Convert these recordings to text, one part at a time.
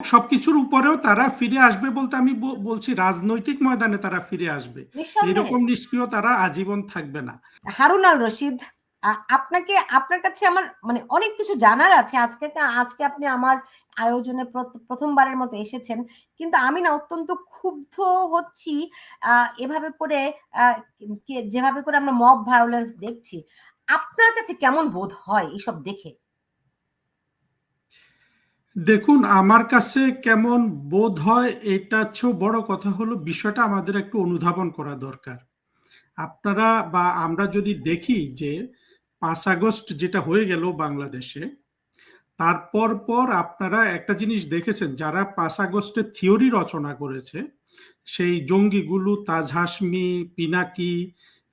সবকিছুর উপরেও তারা ফিরে আসবে বলতে আমি বলছি রাজনৈতিক ময়দানে তারা ফিরে আসবে। এরকম নিষ্ক্রিয় তারা আজীবন থাকবে না। হারুন আল রশিদ আপনাকে আপনার কাছে আমার মানে অনেক কিছু জানার আছে। আজকে আজকে আপনি আমার আয়োজনে প্রথমবারের মতো এসেছেন। কিন্তু আমি না অত্যন্ত ক্ষুব্ধ হচ্ছি এভাবে করে যেভাবে করে আমরা মব ভায়োলেন্স দেখছি। আপনার কাছে কেমন বোধ হয় এসব দেখে? দেখুন, আমার কাছে কেমন বোধ হয় এটা চেয়েও বড় কথা হলো, বিষয়টা আমাদের একটু অনুধাবন করা দরকার। আপনারা বা আমরা যদি দেখি যে পাঁচ আগস্ট যেটা হয়ে গেল বাংলাদেশে তারপর পর আপনারা একটা জিনিস দেখেছেন, যারা পাঁচ আগস্টের থিওরি রচনা করেছে, সেই জঙ্গিগুলো, তাজ হাসমি পিনাকি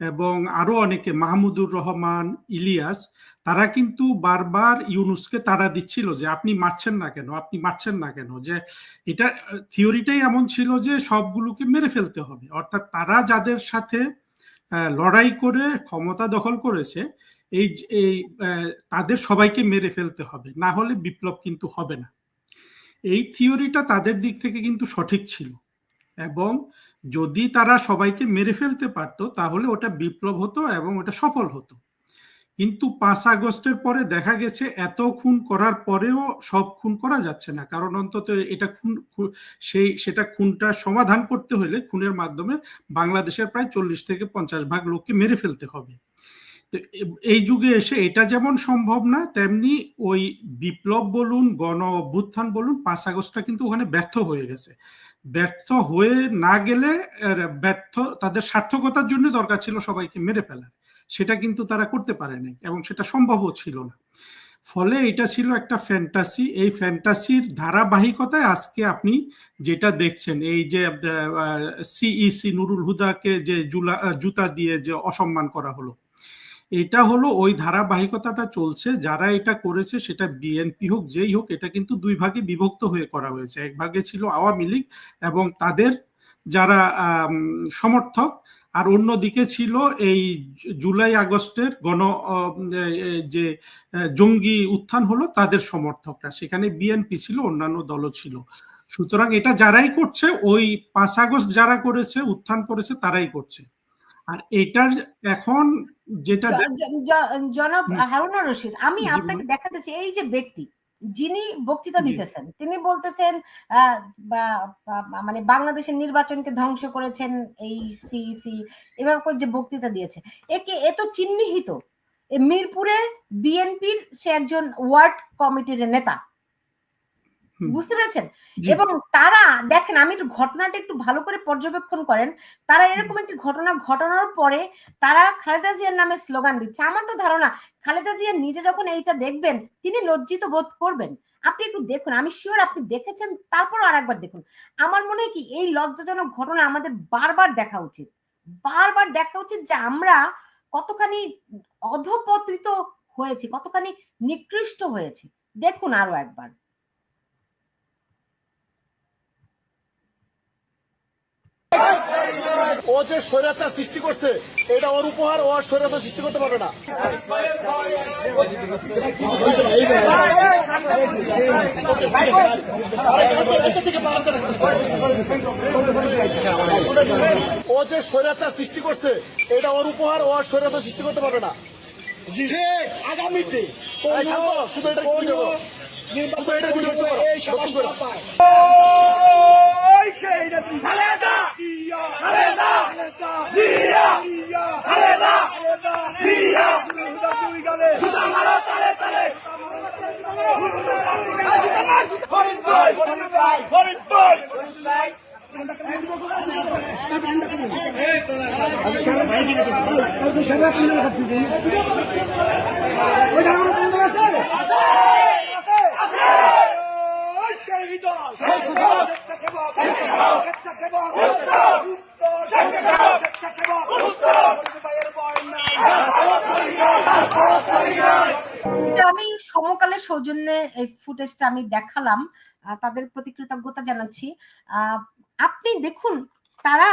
এবং আরও অনেকে, মাহমুদুর রহমান, ইলিয়াস, তারা কিন্তু বারবার ইউনুসকে তারা দিচ্ছিল যে আপনি মারছেন না কেন, আপনি মারছেন না কেন, যে এটা, থিওরিটাই এমন ছিল যে সবগুলোকে মেরে ফেলতে হবে। অর্থাৎ তারা যাদের সাথে লড়াই করে ক্ষমতা দখল করেছে, এই এই তাদের সবাইকে মেরে ফেলতে হবে, না হলে বিপ্লব কিন্তু হবে না। এই থিওরিটা তাদের দিক থেকে কিন্তু সঠিক ছিল। এবং যদি তারা সবাইকে মেরে ফেলতে পারত, তাহলে ওটা বিপ্লব হতো এবং ওটা সফল হতো। কিন্তু পাঁচ আগস্টের পরে দেখা গেছে, এত খুন করার পরেও সব খুন করা যাচ্ছে না। কারণ অন্তত এটা খুন সেই, সেটা খুনটা সমাধান করতে হলে খুনের মাধ্যমে বাংলাদেশের প্রায় চল্লিশ থেকে পঞ্চাশ ভাগ লোককে মেরে ফেলতে হবে। তো এই যুগে এসে এটা যেমন সম্ভব না, তেমনি ওই বিপ্লব বলুন, গণ অভ্যুত্থান বলুন, পাঁচ আগস্টটা কিন্তু ওখানে ব্যর্থ হয়ে গেছে। ব্যর্থ হয়ে না গেলে ব্যর্থ, তাদের সার্থকতার জন্য দরকার ছিল সবাইকে মেরে ফেলার। সেটা কিন্তু তারা করতে পারেনি এবং সেটা সম্ভবও ছিল না। ফলে এটা ছিল একটা ফ্যান্টাসি এই ফ্যান্টাসির ধারাবাহিকতায় আজকে আপনি যেটা দেখছেন, এই যে সিইসি নুরুল হুদাকে যে জুলা জুতা দিয়ে যে অসম্মান করা হলো এটা হলো ওই ধারাবাহিকতাটা চলছে, যারা এটা করেছে সেটা বিএনপি হোক, যেই হোক, এটা কিন্তু দুই ভাগে বিভক্ত হয়ে করা হয়েছে। এক ভাগে ছিল আওয়ামী লীগ এবং তাদের যারা সমর্থক, আর অন্যদিকে ছিল এই জুলাই আগস্টের গণ যে জঙ্গি উত্থান হলো, তাদের সমর্থকরা। সেখানে বিএনপি ছিল, অন্যান্য দলও ছিল। সুতরাং এটা যারাই করছে, ওই পাঁচ আগস্ট যারা করেছে, উত্থান করেছে, তারাই করছে। আর এটার এখন যেটা জনাব হারুনা রশিদ আমি আপনাকে দেখাতে চাই এই যে ব্যক্তি যিনি বক্তৃতা দিতেছেন তিনি বলতেছেন মানে বাংলাদেশের নির্বাচনকে ধ্বংস করেছেন এই সিইসি এভাবে করে যে বক্তৃতা দিয়েছে। একে এ তো চিহ্নিত মিরপুরে বিএনপির সে একজন ওয়ার্ড কমিটির নেতা বুঝতে পেরেছেন? এবং তারা দেখেন আমি একটু ঘটনাটা একটু ভালো করে পর্যবেক্ষণ করেন। তারা এরকম একটি ঘটনা ঘটানোর পরে তারা খালেদা জিয়ার নামে স্লোগান দিচ্ছে। আমার তো ধারণা খালেদা জিয়া নিজে যখন এইটা দেখবেন তিনি লজ্জিত বোধ করবেন। আপনি একটু দেখুন আমি শিওর আপনি দেখেছেন তারপর আর একবার দেখুন। আমার মনে হয় কি এই লজ্জাজনক ঘটনা আমাদের বারবার দেখা উচিত। বারবার দেখা উচিত যে আমরা কতখানি অধপতিত হয়েছি কতখানি নিকৃষ্ট হয়েছে। দেখুন আরও একবার। ও যে স্বৈরাচার সৃষ্টি করছে এটা ওর উপহার ও আর স্বৈরাচার সৃষ্টি করতে পারবে না। ও যে স্বৈরাচার সৃষ্টি করছে এটা ওর উপহার ও আর স্বৈরাচার সৃষ্টি করতে পারবে না। আগামীতে শুধু এটা নির্বাচন এই সমস্যা খালেদা জিয়া খালেদা জিয়া খালেদা জিয়া আছে আমি সমকালের সৌজন্যে এই ফুটেজটা আমি দেখালাম তাদের প্রতি কৃতজ্ঞতা জানাচ্ছি। আপনি দেখুন, তারা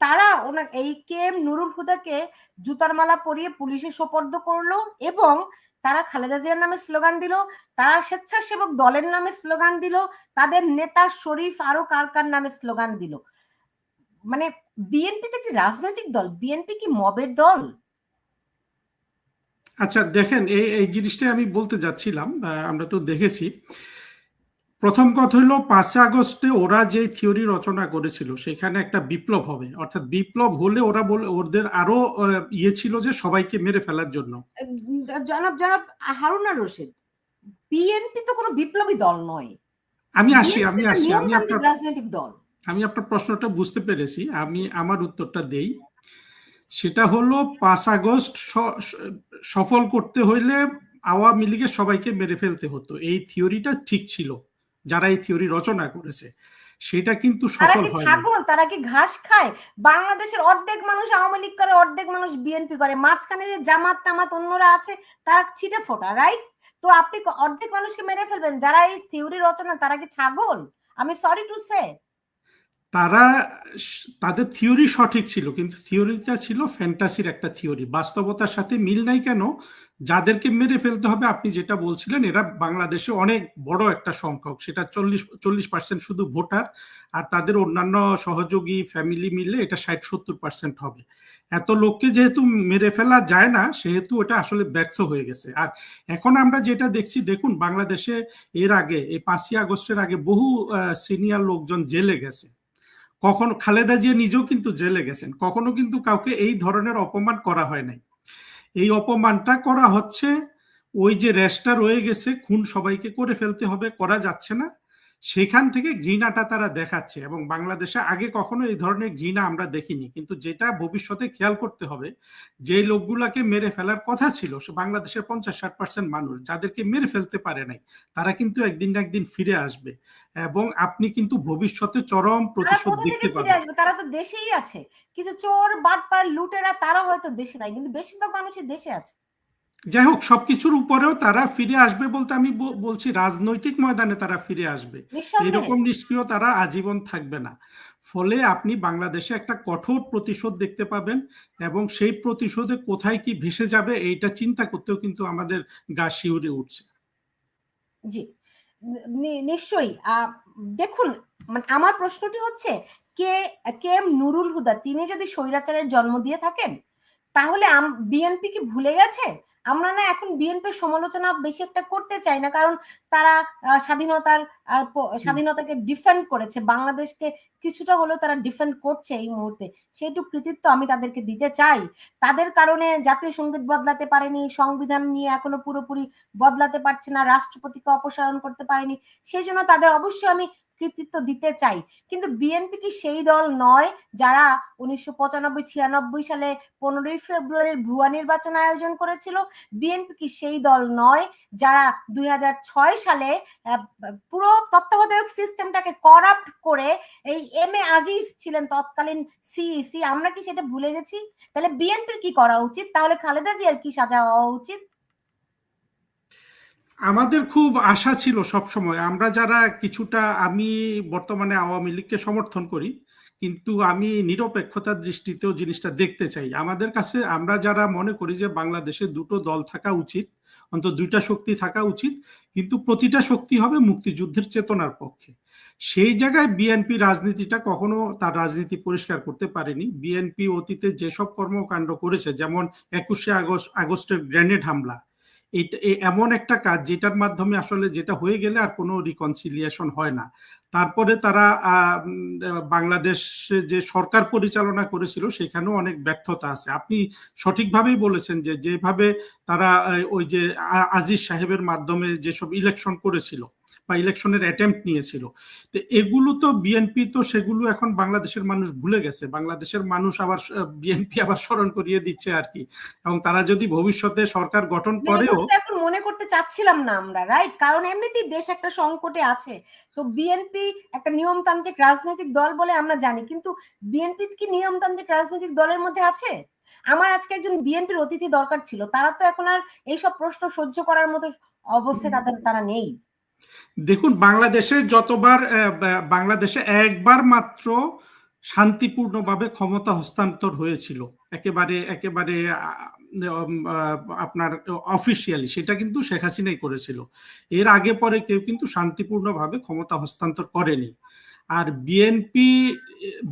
তারা ওনার এই কে এম নুরুল হুদাকে জুতার মালা পরিয়ে পুলিশে সোপর্দ করল এবং তারা খালেদা জিয়ার নামে স্লোগান দিল, তারা স্বেচ্ছাসেবক দলের নামে স্লোগান দিল, তাদের নেতা শরীফ আরও কার কার নামে স্লোগান দিল? মানে বিএনপি তো রাজনৈতিক দল? বিএনপি কি মবের দল? আচ্ছা দেখেন এই এই জিনিসটাই আমি বলতে যাচ্ছিলাম আমরা তো দেখেছি। প্রথম কথা হলো পাঁচই আগস্টে ওরা যে থিওরি রচনা করেছিল সেখানে একটা বিপ্লব হবে। অর্থাৎ বিপ্লব হলে ওরা বলে ওদের আরও ইয়ে ছিল যে সবাইকে মেরে ফেলার জন্য। জনাব জনাব হারুনা রশিদ বিএনপি তো কোনো বিপ্লবী দল নয়। আমি আসি আমি আসি আমি আপনার রাজনৈতিক দল। আমি আপনার প্রশ্নটা বুঝতে পেরেছি আমি আমার উত্তরটা দেই। সেটা হলো পাঁচ আগস্ট সফল করতে হইলে আওয়ামী লীগের সবাইকে মেরে ফেলতে হতো। এই থিওরিটা ঠিক ছিল। যারা এই থিওরি রচনা করেছে সেটা কিন্তু সফল কি ছাগল? তারা কি ঘাস খায়? বাংলাদেশের অর্ধেক মানুষ আওয়ামী লীগ করে অর্ধেক মানুষ বিএনপি করে। মাঝখানে যে জামাত টামাত অন্যরা আছে তারা ছিটে ফোটা রাইট তো আপনি অর্ধেক মানুষকে মেরে ফেলবেন। যারা এই থিওরি রচনা তারা কি ছাগল? আমি সরি টু সে তারা তাদের থিওরি সঠিক ছিল, কিন্তু থিওরিটা ছিল ফ্যান্টাসির একটা থিওরি। বাস্তবতার সাথে মিল নাই কেন? যাদেরকে মেরে ফেলতে হবে, আপনি যেটা বলছিলেন, এরা বাংলাদেশে অনেক বড় একটা সংখ্যক, সেটা চল্লিশ চল্লিশ পার্সেন্ট শুধু ভোটার, আর তাদের অন্যান্য সহযোগী ফ্যামিলি মিলে এটা ষাট, সত্তর পার্সেন্ট হবে। এত লোককে যেহেতু মেরে ফেলা যায় না, সেহেতু এটা আসলে ব্যর্থ হয়ে গেছে। আর এখন আমরা যেটা দেখছি, দেখুন, বাংলাদেশে এর আগে, এই পাঁচই আগস্টের আগে বহু সিনিয়র লোকজন জেলে গেছে। কখনো খালেদা জিয়া নিজেও কিন্তু জেলে গেছেন, কখনো কিন্তু কাউকে এই ধরনের অপমান করা হয় নাই। এই অপমানটা করা হচ্ছে, ওই যে রেশটা রয়ে গেছে, খুন সবাইকে করে ফেলতে হবে, করা যাচ্ছে না। সেখান থেকে ঘৃণাটা তারা দেখাচ্ছে এবং বাংলাদেশে আগে কখনো এই ধরনের ঘৃণা আমরা দেখিনি। কিন্তু যেটা ভবিষ্যতে খেয়াল করতে হবে যে লোকগুলাকে মেরে ফেলার কথা ছিল সে বাংলাদেশের পঞ্চাশ ষাট পার্সেন্ট মানুষ যাদেরকে মেরে ফেলতে পারে নাই তারা কিন্তু একদিন না একদিন ফিরে আসবে এবং আপনি কিন্তু ভবিষ্যতে চরম প্রতিশোধ দেখতে পাবেন। তারা তো দেশেই আছে। কিছু চোর বাটপার লুটেরা তারা হয়তো দেশে নাই কিন্তু বেশিরভাগ মানুষই দেশে আছে। যাই হোক সবকিছুর উপরেও তারা ফিরে আসবে বলতে আমি বলছি রাজনৈতিক ময়দানে তারা ফিরে আসবে। এরকম নিষ্ক্রিয় তারা আজীবন থাকবে না। ফলে আপনি বাংলাদেশে একটা কঠোর প্রতিশোধ দেখতে পাবেন এবং সেই প্রতিশোধে কোথায় কি ভেসে যাবে এইটা চিন্তা করতেও কিন্তু আমাদের গা শিউরে উঠছে। জি। নিশ্চয়ই। দেখুন মানে আমার প্রশ্নটি হচ্ছে কে কে এম নুরুল হুদা তিনি যদি স্বৈরাচারের জন্ম দিয়ে থাকেন তাহলে বিএনপি কি ভুলে গেছে? আমরা না এখন বিএনপির সমালোচনা বেশি একটা করতে চাই না কারণ তারা স্বাধীনতার আর স্বাধীনতাকে ডিফেন্ড করেছে। বাংলাদেশকে কিছুটা হলেও তারা ডিফেন্ড করছে এই মুহূর্তে। সেইটুকু কৃতিত্ব আমি তাদেরকে দিতে চাই। তাদের কারণে জাতীয় সংগীত বদলাতে পারেনি সংবিধান নিয়ে এখনও পুরোপুরি বদলাতে পারছে না রাষ্ট্রপতিকে অপসারণ করতে পারেনি। সেই জন্য তাদের অবশ্যই আমি কৃতিত্ব দিতে চাই। কিন্তু বিএনপি কি সেই দল নয় যারা উনিশশো পঁচানব্বই, ছিয়ানব্বই সালে পনেরোই ফেব্রুয়ারির ভুয়া নির্বাচন আয়োজন করেছিল? বিএনপি কি সেই দল নয় যারা দুই হাজার ছয় সালে পুরো তত্ত্বাবধায়ক সিস্টেমটাকে করাপ্ট করে এই এম এ আজিজ ছিলেন তৎকালীন সিইসি আমরা কি সেটা ভুলে গেছি? তাহলে বিএনপির কি করা উচিত? তাহলে খালেদা জিয়ার কি সাজা হওয়া উচিত? আমাদের খুব আশা ছিল সব সময় আমরা যারা কিছুটা আমি বর্তমানে আওয়ামী লীগকে সমর্থন করি, কিন্তু আমি নিরপেক্ষতার দৃষ্টিতেও জিনিসটা দেখতে চাই। আমাদের কাছে আমরা যারা মনে করি যে বাংলাদেশে দুটো দল থাকা উচিত, অন্তত দুইটা শক্তি থাকা উচিত, কিন্তু প্রতিটা শক্তি হবে মুক্তিযুদ্ধের চেতনার পক্ষে। সেই জায়গায় বিএনপি রাজনীতিটা কখনো তার রাজনীতি পরিষ্কার করতে পারেনি। বিএনপি অতীতে যেসব কর্মকাণ্ড করেছে, যেমন একুশে আগস্ট আগস্টের গ্রেনেড হামলা এটা এমন একটা কাজ যেটার মাধ্যমে আসলে যেটা হয়ে গেলে আর কোনো রিকনসিলিয়েশন হয় না। তারপরে তারা বাংলাদেশে যে সরকার পরিচালনা করেছিল সেখানেও অনেক ব্যর্থতা আছে। আপনি সঠিকভাবেই বলেছেন যে যেভাবে তারা ওই যে আজিজ সাহেবের মাধ্যমে যেসব ইলেকশন করেছিল বা ইলেকশনের অ্যাটেম্প্ট নিয়েছিল। তো এগুলো তো বিএনপি তো সেগুলো এখন বাংলাদেশের মানুষ ভুলে গেছে। বাংলাদেশের মানুষ আবার বিএনপি আবার স্মরণ করিয়ে দিচ্ছে আর কি। এবং তারা যদি ভবিষ্যতে সরকার গঠন করেও এখন মনে করতে চাচ্ছিলাম না আমরা রাইট কারণ এমনিতেই দেশ একটা সংকটে আছে। তো বিএনপি একটা নিয়মতান্ত্রিক রাজনৈতিক দল বলে আমরা জানি কিন্তু বিএনপি কি নিয়মতান্ত্রিক রাজনৈতিক দলের মধ্যে আছে? আমার আজকে একজন বিএনপির অতিথি দরকার ছিল তারা তো এখন আর এইসব প্রশ্ন সহ্য করার মতো অবস্থায় তাদের তারা নেই। দেখুন, বাংলাদেশে যতবার বাংলাদেশে একবার মাত্র শান্তিপূর্ণভাবে ক্ষমতা হস্তান্তর হয়েছিল, একেবারে একেবারে আপনার অফিসিয়ালি সেটা কিন্তু শেখ হাসিনাই করেছিল। এর আগে পরে কেউ কিন্তু শান্তিপূর্ণভাবে ক্ষমতা হস্তান্তর করেনি। আর বিএনপি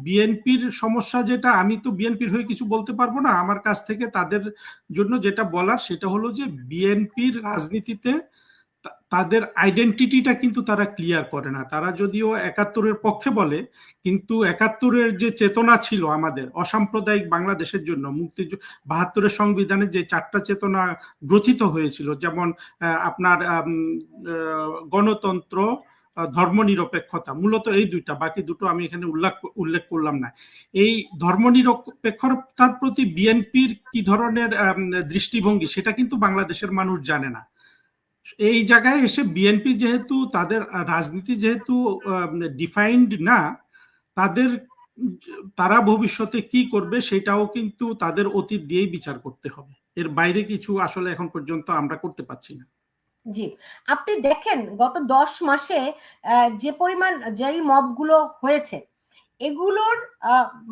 বিএনপির সমস্যা যেটা, আমি তো বিএনপির হয়ে কিছু বলতে পারব না। আমার কাছ থেকে তাদের জন্য যেটা বলার সেটা হলো যে বিএনপির রাজনীতিতে তাদের আইডেন্টিটিটা কিন্তু তারা ক্লিয়ার করে না। তারা যদিও একাত্তরের পক্ষে বলে, কিন্তু একাত্তরের যে চেতনা ছিল আমাদের, অসাম্প্রদায়িক বাংলাদেশের জন্য মুক্তি বাহাত্তরের সংবিধানে যে চারটা চেতনা গ্রথিত হয়েছিল, যেমন আপনার গণতন্ত্র ধর্মনিরপেক্ষতা, মূলত এই দুইটা, বাকি দুটো আমি এখানে উল্লেখ উল্লেখ করলাম না। এই ধর্মনিরপেক্ষতার প্রতি বিএনপির কি ধরনের দৃষ্টিভঙ্গি, সেটা কিন্তু বাংলাদেশের মানুষ জানে না। এই জায়গায় এসে বিএনপি যেহেতু তাদের রাজনীতি যেহেতু ডিফাইন্ড না, তাদের, তারা ভবিষ্যতে কি করবে সেটাও কিন্তু তাদের অতীত দিয়েই বিচার করতে হবে। এর বাইরে কিছু আসলে এখন পর্যন্ত আমরা করতে পারছি না। জি। আপনি দেখেন, গত দশ মাসে যে পরিমাণ, যেই মবগুলো হয়েছে, এগুলোর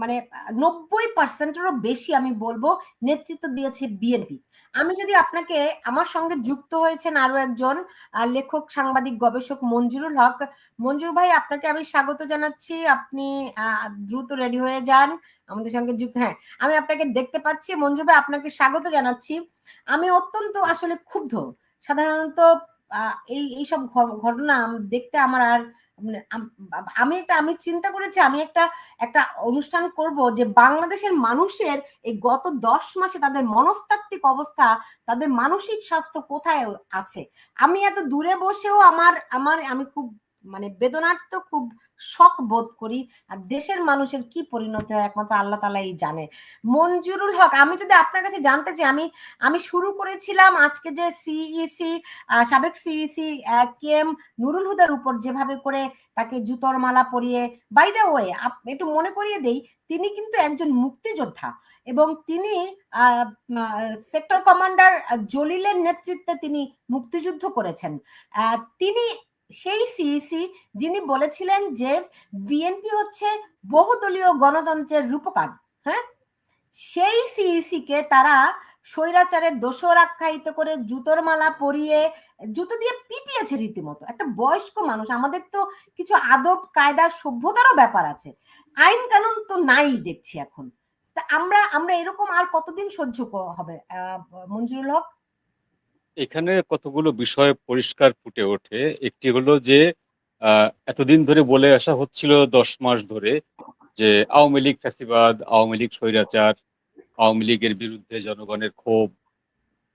মানে নব্বই পার্সেন্টেরও বেশি আমি বলব নেতৃত্ব দিয়েছে বিএনপি আমি যদি আপনাকে আমার সঙ্গে যুক্ত হয়েছেন আরও একজন লেখক, সাংবাদিক, গবেষক মঞ্জুরুল হক। মঞ্জুর ভাই, আপনাকে আমি স্বাগত জানাচ্ছি। আপনি দ্রুত রেডি হয়ে যান। আমাদের সঙ্গে যুক্ত হ্যাঁ আমি আপনাকে দেখতে পাচ্ছি। মঞ্জুর ভাই, আপনাকে স্বাগত জানাচ্ছি। আমি অত্যন্ত আসলে ক্ষুব্ধ। সাধারণত এই, এইসব ঘটনা দেখতে আমার আর আম- আমি একটা, আমি চিন্তা করেছি, আমি একটা একটা অনুষ্ঠান করব যে বাংলাদেশের মানুষের এই গত দশ মাসে তাদের মনস্তাত্ত্বিক অবস্থা, তাদের মানসিক স্বাস্থ্য কোথায় আছে? আমি এত দূরে বসেও আমার আমার, আমি খুব মানে বেদনার্থ খুব শখ বোধ করি, আর দেশের মানুষের কি পরিণতি হয় একমাত্র আল্লাহ তালাই জানে। মঞ্জুরুল হক, আমি যদি আপনার কাছে জানতে চাই, আমি আমি শুরু করেছিলাম আজকে যে সিইসি সাবেক সিইসি কে এম নুরুল হুদার উপর যেভাবে করে তাকে জুতোর মালা পরিয়ে বাই দ্য ওয়ে একটু মনে করিয়ে দেই, তিনি কিন্তু একজন মুক্তিযোদ্ধা এবং তিনি সেক্টর কমান্ডার জলিলের নেতৃত্বে তিনি মুক্তিযুদ্ধ করেছেন। তিনি সেই সিইসি যিনি বলেছিলেন যে বিএনপি হচ্ছে বহুদলীয় গণতন্ত্রের রূপকার হ্যাঁ? সেই সিইসি কে তারা স্বৈরাচারের দোষর আখ্যায়িত করে জুতোর মালা পরিয়ে, জুতো দিয়ে পিটিয়েছে রীতিমতো। একটা বয়স্ক মানুষ, আমাদের তো কিছু আদব কায়দার সভ্যতারও ব্যাপার আছে। আইন কানুন তো নাই দেখছি এখন। তা আমরা আমরা এরকম আর কতদিন সহ্য হবে? মঞ্জুরুল হক? এখানে কতগুলো বিষয় পরিষ্কার ফুটে ওঠে। একটি হলো যে এতদিন ধরে বলে আসা হচ্ছিল দশ মাস ধরে যে, আওয়ামী লীগ ফ্যাসিবাদ, আওয়ামী লীগ স্বৈরাচার, আওয়ামী লীগের বিরুদ্ধে জনগণের ক্ষোভ।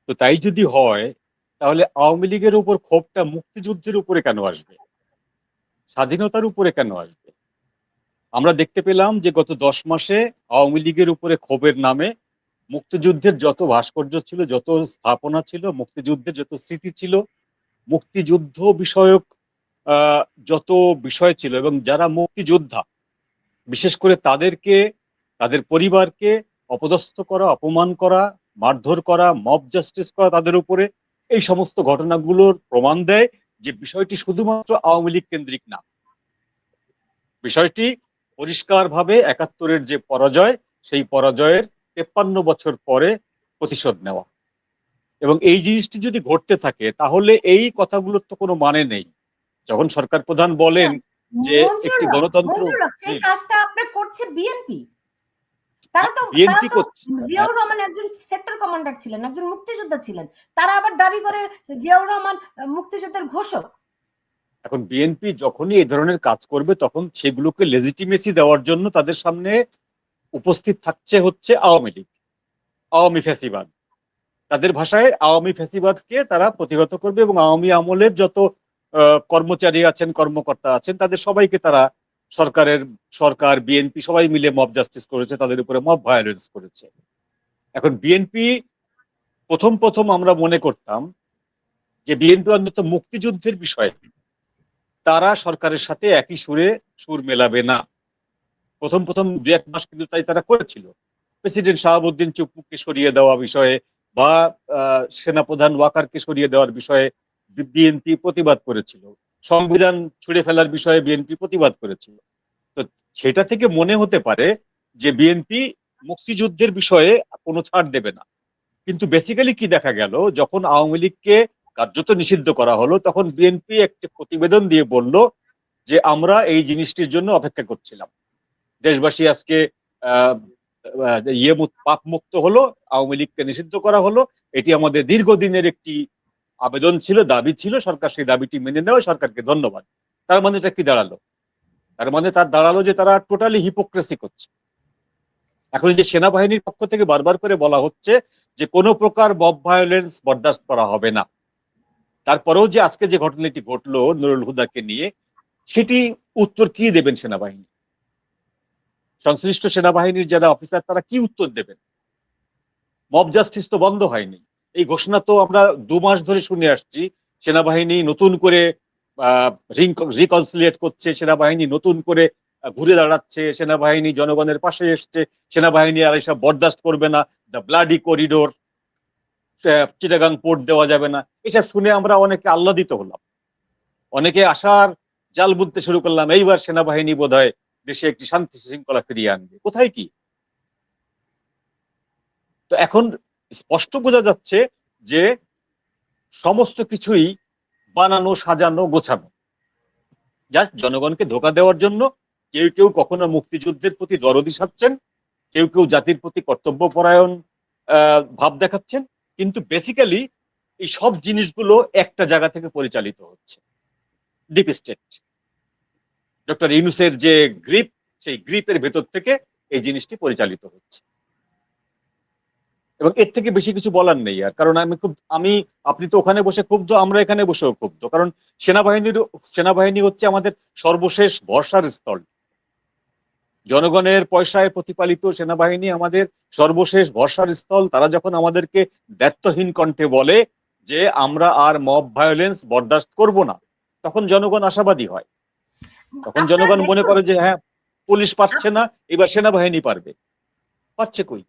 তো তাই যদি হয়, তাহলে আওয়ামী লীগের উপর ক্ষোভটা মুক্তিযুদ্ধের উপরে কেন আসবে? স্বাধীনতার উপরে কেন আসবে? আমরা দেখতে পেলাম যে, গত দশ মাসে আওয়ামী লীগের উপরে ক্ষোভের নামে মুক্তিযুদ্ধের যত ভাস্কর্য ছিল, যত স্থাপনা ছিল, মুক্তিযুদ্ধের যত স্মৃতি ছিল, মুক্তিযুদ্ধ বিষয়ক যত বিষয় ছিল এবং যারা মুক্তিযোদ্ধা, বিশেষ করে তাদেরকে, তাদের পরিবারকে অপদস্থ করা, অপমান করা, মারধর করা মব জাস্টিস করা তাদের উপরে, এই সমস্ত ঘটনাগুলোর প্রমাণ দেয় যে বিষয়টি শুধুমাত্র আওয়ামী লীগ কেন্দ্রিক না। বিষয়টি পরিষ্কারভাবে একাত্তরের যে পরাজয়, সেই পরাজয়ের তেপ্পান্ন বছর পরে প্রতিশোধ নেওয়া। এবং এই জিনিসটি যদি ঘটতে থাকে তাহলে এই কথাগুলোর তো কোনো মানে নেই। যখন সরকার প্রধান বলেন যে একটি গণতন্ত্র সেই কাজটা আপনার করছে বিএনপি তারা তো বিএনপি করছে। জিয়াউর রহমান একজন সেক্টর কমান্ডার ছিলেন একজন মুক্তিযোদ্ধা ছিলেন। তারা আবার দাবি করে জিয়াউর রহমান মুক্তিযুদ্ধের ঘোষক। এখন বিএনপি যখনই এই ধরনের কাজ করবে তখন সেগুলোকে লেজিটিমেসি দেওয়ার জন্য তাদের সামনে উপস্থিত থাকছে হচ্ছে আওয়ামী লীগ, আওয়ামী ফ্যাসিবাদ। তাদের ভাষায় আওয়ামী ফ্যাসিবাদকে তারা প্রতিহত করবে এবং আওয়ামী আমলের যত কর্মচারী আছেন, কর্মকর্তা আছেন, তাদের সবাইকে তারা সরকারের, সরকার বিএনপি সবাই মিলে মব জাস্টিস করেছে, তাদের উপরে মব ভায়োলেন্স করেছে। এখন বিএনপি প্রথম প্রথম আমরা মনে করতাম যে বিএনপি অন্তত মুক্তিযুদ্ধের বিষয়ে তারা সরকারের সাথে একই সুরে সুর মেলাবে না। প্রথম প্রথম দু এক মাস কিন্তু তাই তারা করেছিল। প্রেসিডেন্ট শাহাবুদ্দিন চুপ্পুকে সরিয়ে দেওয়া বিষয়ে বা সেনাপ্রধান ওয়াকারকে সরিয়ে দেওয়ার বিষয়ে বিএনপি প্রতিবাদ করেছিল। সংবিধান ছুড়ে ফেলার বিষয়ে বিএনপি প্রতিবাদ করেছিল। তো সেটা থেকে মনে হতে পারে যে বিএনপি মুক্তিযুদ্ধের বিষয়ে কোনো ছাড় দেবে না। কিন্তু বেসিক্যালি কি দেখা গেল? যখন আওয়ামী লীগকে কার্যত নিষিদ্ধ করা হলো, তখন বিএনপি একটি প্রতিবেদন দিয়ে বলল যে আমরা এই জিনিসটির জন্য অপেক্ষা করছিলাম। দেশবাসী আজকে ইয়ে পাপ মুক্ত হলো, আওয়ামী লীগকে নিষিদ্ধ করা হলো। এটি আমাদের দীর্ঘদিনের একটি আবেদন ছিল, দাবি ছিল, সরকার সেই দাবিটি মেনে নেওয়া সরকারকে ধন্যবাদ। তার মানে এটা কি দাঁড়াল? তার মানে তার দাঁড়াল যে তারা টোটালি হিপোক্রেসি করছে। এখন যে সেনাবাহিনীর পক্ষ থেকে বারবার করে বলা হচ্ছে যে কোনো প্রকার মব ভায়োলেন্স বরদাস্ত করা হবে না। তারপরেও যে আজকে যে ঘটনাটি ঘটলো নুরুল হুদাকে নিয়ে, সেটি উত্তর কি দেবেন সেনাবাহিনী? সংশ্লিষ্ট সেনাবাহিনীর যারা অফিসার, তারা কি উত্তর দেবেন? মব জাস্টিস তো বন্ধ হয়নি। এই ঘোষণা তো আমরা দু মাস ধরে শুনে আসছি। সেনাবাহিনী নতুন করে রিকনসিলিয়েট করছে, সেনাবাহিনী নতুন করে ঘুরে দাঁড়াচ্ছে, সেনাবাহিনী জনগণের পাশে এসছে, সেনাবাহিনী আর এসব বরদাস্ত করবে না। The bloody corridor Chittagong port দেওয়া যাবে না। এসব শুনে আমরা অনেকে আহ্লাদিত হলাম। অনেকে আশার জাল বুনতে শুরু করলাম। এইবার সেনাবাহিনী বোধহয় দেশে একটি শান্তি শৃঙ্খলা ফিরিয়ে আনবে। কোথায় কি? তো এখন স্পষ্ট বোঝা যাচ্ছে যে সমস্ত কিছুই বানানো, সাজানো, গোছানো। জাস্ট জনগণকে ধোকা দেওয়ার জন্য কেউ কেউ কখনো মুক্তিযুদ্ধের প্রতি দরদি সাচ্ছেন কেউ কেউ জাতির প্রতি কর্তব্য পরায়ণ ভাব দেখাচ্ছেন, কিন্তু বেসিক্যালি এই সব জিনিসগুলো একটা জায়গা থেকে পরিচালিত হচ্ছে। ডিপ স্টেট ডক্টর ইউনুসের যে গ্রিপ, সেই গ্রিপের ভেতর থেকে এই জিনিসটি পরিচালিত হচ্ছে। এবং এর থেকে বেশি কিছু বলার নেই আর। কারণ আমি খুব, আমি, আপনি তো ওখানে বসে ক্ষুব্ধ, আমরা এখানে বসেও ক্ষুব্ধ। কারণ সেনাবাহিনীর, সেনাবাহিনী হচ্ছে আমাদের সর্বশেষ ভরসার স্থল। জনগণের পয়সায় প্রতিপালিত সেনাবাহিনী আমাদের সর্বশেষ ভরসার স্থল। তারা যখন আমাদেরকে দায়িত্বহীন কণ্ঠে বলে যে আমরা আর মব ভায়োলেন্স বরদাস্ত করব না, তখন জনগণ আশাবাদী হয়। তখন জনগণ মনে করে যে হ্যাঁ পুলিশ পারছে না এবার সেনাবাহিনী পারবে। পারছে কই?